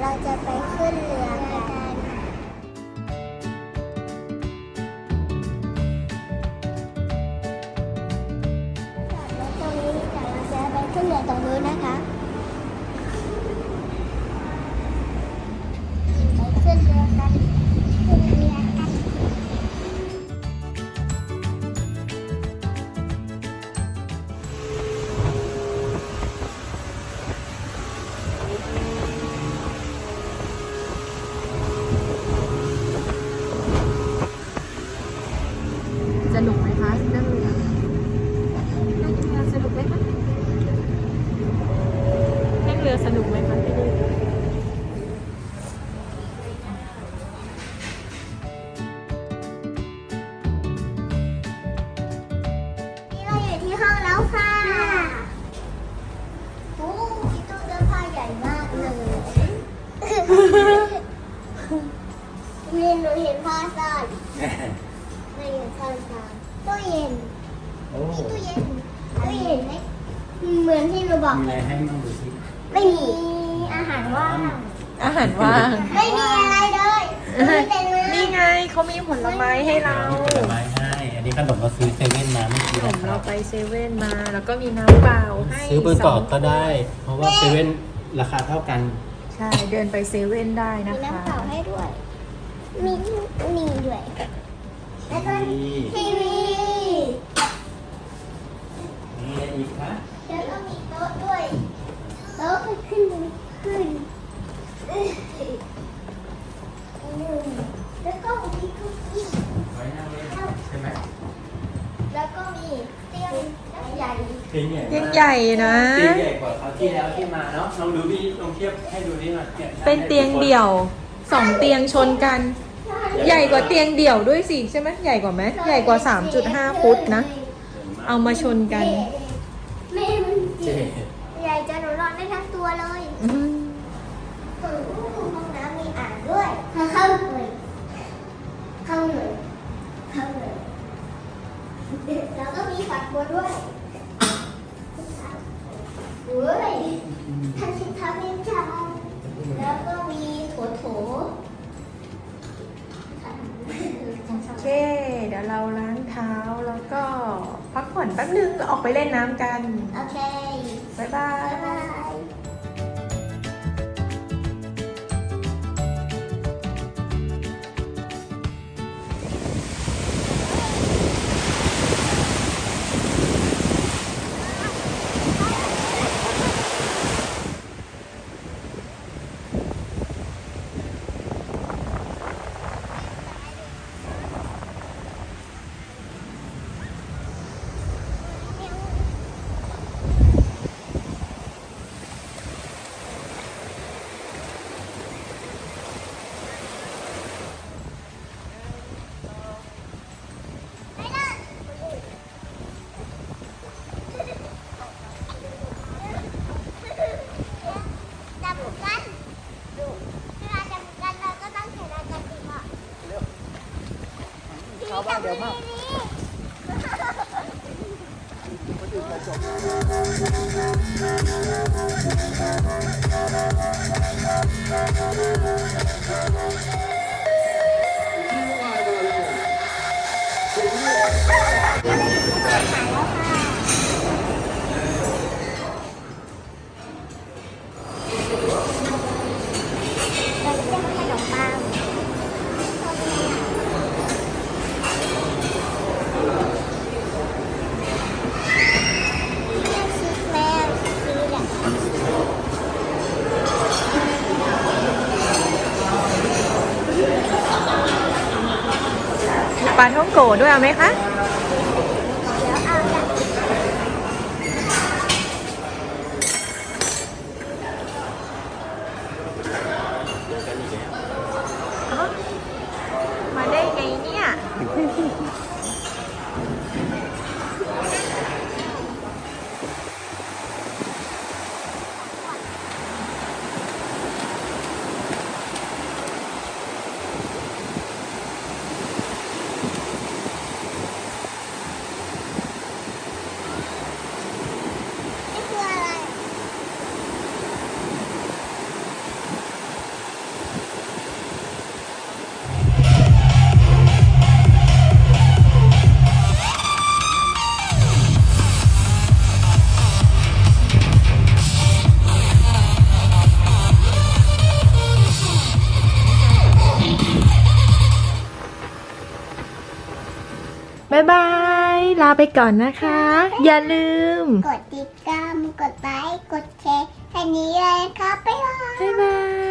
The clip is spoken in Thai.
เราจะไปขึ้นเรือกันจอดรถตรงนี้แต่เราจะไปขึ้นเรือตรงนู้นนะคะ ตู้เย็นโอ้มีตู้เย็นตู้เย็นไหมเหมือนที่หนูบอกมีอะไรให้มั่งดูสิไม่มีอาหารว่างอาหารว่าง ไม่มีอะไรเลยมีแต่เนื้อนี่ไงเขามีผลไม้ให้เรามีผลไม้ให้ อันนี้ขนมเราซื้อเซเว่นมาเมื่อขกี้นนะมครัเราบไปเซเว่นมา แล้วก็มีน้ำเปล่าให้ซื้อเบอร์กอดก็ได้สงเพราะว่าเซเว่นราคาเท่ากัน ใช่ เดินไปเซเว่นได้มีนะน้ำคะเปล่าให้ด้วย มีนี่ด้วย แล้วก็นี่ทีวีมีอะไรอีกคะแล้วก็มีโต๊ะด้วยโต๊ะก็ขึ้นขึ้นแล้วก็มีคุกกี้ไว้นั่งเล่นใช่ไหมแล้วก็มีเตียงใหญ่เตียงใหญ่เตียงใหญ่นะเตียงใหญ่กว่าคราวที่แล้วที่มาเนาะลองดูดิลองเทียบให้ดูนี่หน่อยนี่เป็นเตียงเดี่ยวสองเตียงชนกัน ใหญ่กว่าเตียงเดี่ยวด้วยสิใช่ไหมใหญ่กว่าไหมใหญ่กว่า 3.5 ฟุตนะ เอามาชนกันแม่มันใหญ่จนหนูนอนได้ทั้งตัวเลยอืมห้องน้ำมีอ่างด้วยเข้าเลยเข้าเลยเข้าเลยแล้วก็มีฝักบัวด้วยเฮ้ยทันชินทาเป็นจังแล้วก็มีโถโถ โอเค เดี๋ยวเราล้างเท้าแล้วก็พักผ่อนแป๊บนึงแล้วออกไปเล่นน้ำกัน โอเค บ๊ายบาย บ๊ายบาย พี่จับมือดีๆ ปลาท่องโกะด้วยเอาไหมคะายบาย ลาไปก่อนนะคะ อย่าลืม กดติดตาม กดไลค์ กดแชร์แค่นี้เลยครับบ๊ายบาย บ๊ายบาย